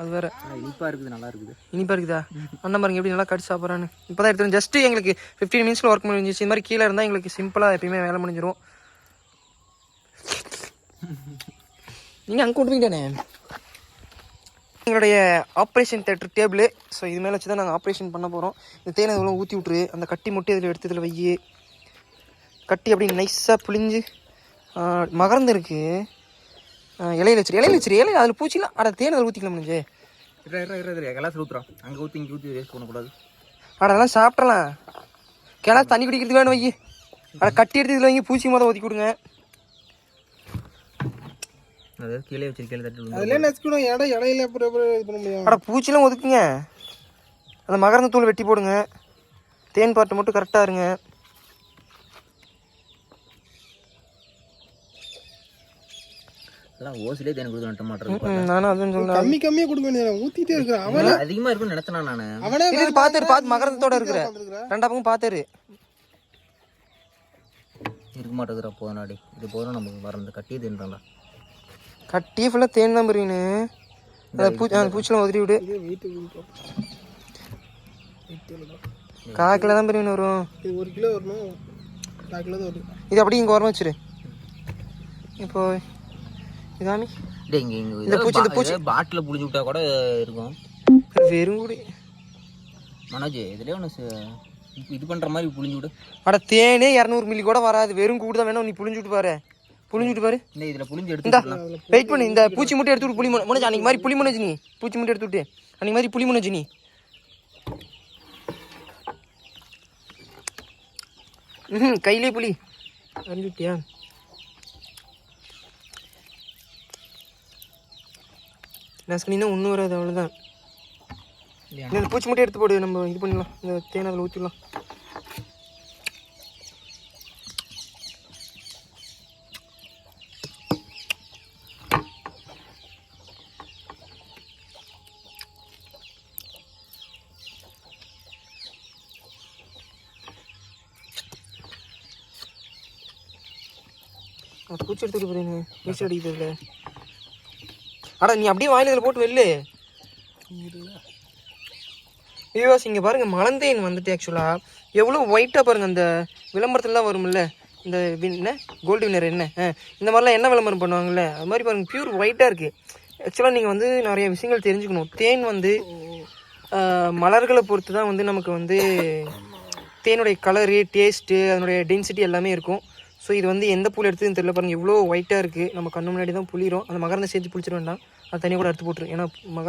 அது வேற. இனிப்பாக இருக்குது நல்லா இருக்குது. இனிப்பா இருக்குதா? அண்ணன் பாருங்க எப்படி நல்லா கடிச்சு சாப்பிட்றான்னு. இப்போ தான் எடுத்துரும் ஜஸ்ட் எங்களுக்கு ஃபிஃப்டீன் மினிட்ஸில் ஒர்க் முடிஞ்சிச்சு இந்த மாதிரி கீழே இருந்தால் எங்களுக்கு சிம்பிளாக எப்பயுமே வேலை முடிஞ்சிடும் நீங்கள் அங்கே போயிட்டானே? எங்களுடைய ஆப்ரேஷன் தேட்டர் டேபிள் ஸோ இது மேலே வச்சு தான் நாங்கள் ஆப்ரேஷன் பண்ண போகிறோம் இந்த தேனை இவ்வளோ ஊற்றி விட்ரு அந்த கட்டி முட்டை இதில் எடுத்து இதில் வையி. கட்டி அப்படி நைஸாக புளிஞ்சு மகரந்து இருக்கு ஆ, இலையில வச்சிரு இலையில வச்சிரு இலையில அதில் பூச்சிலாம் அட தேனை அதில் ஊற்றிக்கலாம் முடிஞ்சு இரு இரு இரு இரு கிளாஸ் ஊற்றுறோம் அங்கே ஊற்றி இங்கே ஊற்றி வேஸ்ட் பண்ணக்கூடாது. அட அதெல்லாம் சாப்பிட்றலாம் கிளாஸ் தண்ணி குடிக்கிறதுக்கு வேணும் வை அட கட்டி எடுத்து இதில் வைங்க பூச்சி மொதல் ஊற்றி கொடுங்க. அது கீழே வச்சு கீழே தட்டி விழுந்து. அதுல நசுக்கணும் இடம் இடையில அப்புறம் அப்புறம் இது பண்ண முடியும்? அட பூச்சிலாம் ஒதுக்குங்க. அந்த மகரந்த தூள் வெட்டி போடுங்க. தேன் பாட்டு மட்டும் கரெக்டாக இருங்க. எல்லாம் ஓசிலே தேன் கொடுத்து நட்ட மாட்டேன் நானும் அதுவும் சொல்கிறேன் கம்மி கம்மியா கொடுக்க வேண்டியது ஊத்திட்டே இருக்கிறான் அவனே அதிகமாக இருக்கும்னு நினச்சேனா நான்? அவனே இது பார்த்துரு பார்த்து மகரந்தத்தோட இருக்கிற ரெண்டா பக்கம் பார்த்துரு இருக்க மாட்டேங்குதுடா போதும் நாடி. இது போதும் நமக்கு மறந்து கட்டி தின்றான்டா கட்டி ஃபுல்லாக தேன் தான் பிரியுன்னு அந்த பூச்சி அந்த உதறி விடு. கால் கிலோ தான் பிரியுன்னு வரும். இது ஒரு கிலோ வரணும். கால் கிலோ தான் வரும் இது அப்படியே இங்கே வரமா வச்சிரு. இப்போ இதாமி இங்கே இங்கே இந்த பூச்சி, இந்த பூச்சி. பாட்டில் புளிஞ்சு விட்டா கூட இருக்கும். வெறும் கூடி. மனோஜ் இதுலேயே ஒன்று இது பண்ணுற மாதிரி புளிஞ்சு விடு. அட தேனே இரநூறு மில்லி கூட வராது. வெறும் கூடு தான் வேணும். நீ புளிஞ்சு விட்டு பாரு. புளிஞ்சு விட்டு பாரு. இந்த இதில் புளிஞ்சு எடுத்து வெயிட் பண்ணு. இந்த பூச்சி முட்டை எடுத்து விட்டு புளி முனை முனைச்சு அன்னைக்கு மாதிரி புளி முனைச்சு நீ. பூச்சி முட்டை எடுத்து விட்டு. அன்னைக்கு மாதிரி புளி முனைச்சு நீ. ம் கையிலே புளி அறிஞ்சுட்டியா நசுக்கினா ஒன்றும் வராது அவ்வளோதான் இந்த பூச்சி முட்டை எடுத்து போடு நம்ம இது பண்ணிடலாம். இந்த தேனை அதில் ஊற்றிடலாம் பூச்சி எடுத்துட்டு போறேன் வீசி அடிக்கிறது அட நீ அப்படியே வாயில இதில் போட்டு வெல்லு வியூவாஸ் இங்கே பாருங்க மலந்தேன் வந்துட்டு ஆக்சுவலாக எவ்வளோ ஒயிட்டாக பாருங்க அந்த விளம்பரத்துலலாம் வரும்ல. இந்த என்ன? கோல்டு வினர் என்ன? இந்த மாதிரிலாம் என்ன விளம்பரம் பண்ணுவாங்கல்ல? அது மாதிரி பாருங்க பியூர் ஒயிட்டாக இருக்குது ஆக்சுவலாக நீங்கள் வந்து நிறைய விஷயங்கள் தெரிஞ்சுக்கணும். தேன் வந்து மலர்களை பொறுத்து தான் வந்து நமக்கு வந்து தேனுடைய கலரு டேஸ்ட்டு அதனுடைய டென்சிட்டி எல்லாமே இருக்கும். ஸோ இது வந்து எந்த புல் எடுத்ததுன்னு தெரியல பாருங்கள் இவ்வளோ ஒயிட்டாக இருக்குது நம்ம கண்ணு முன்னாடி தான் புளிரும். அந்த மகரந்த சேர்த்து புளிச்சிட வேண்டாம். அது தனியாக கூட எடுத்து போட்டுரு. ஏன்னா மக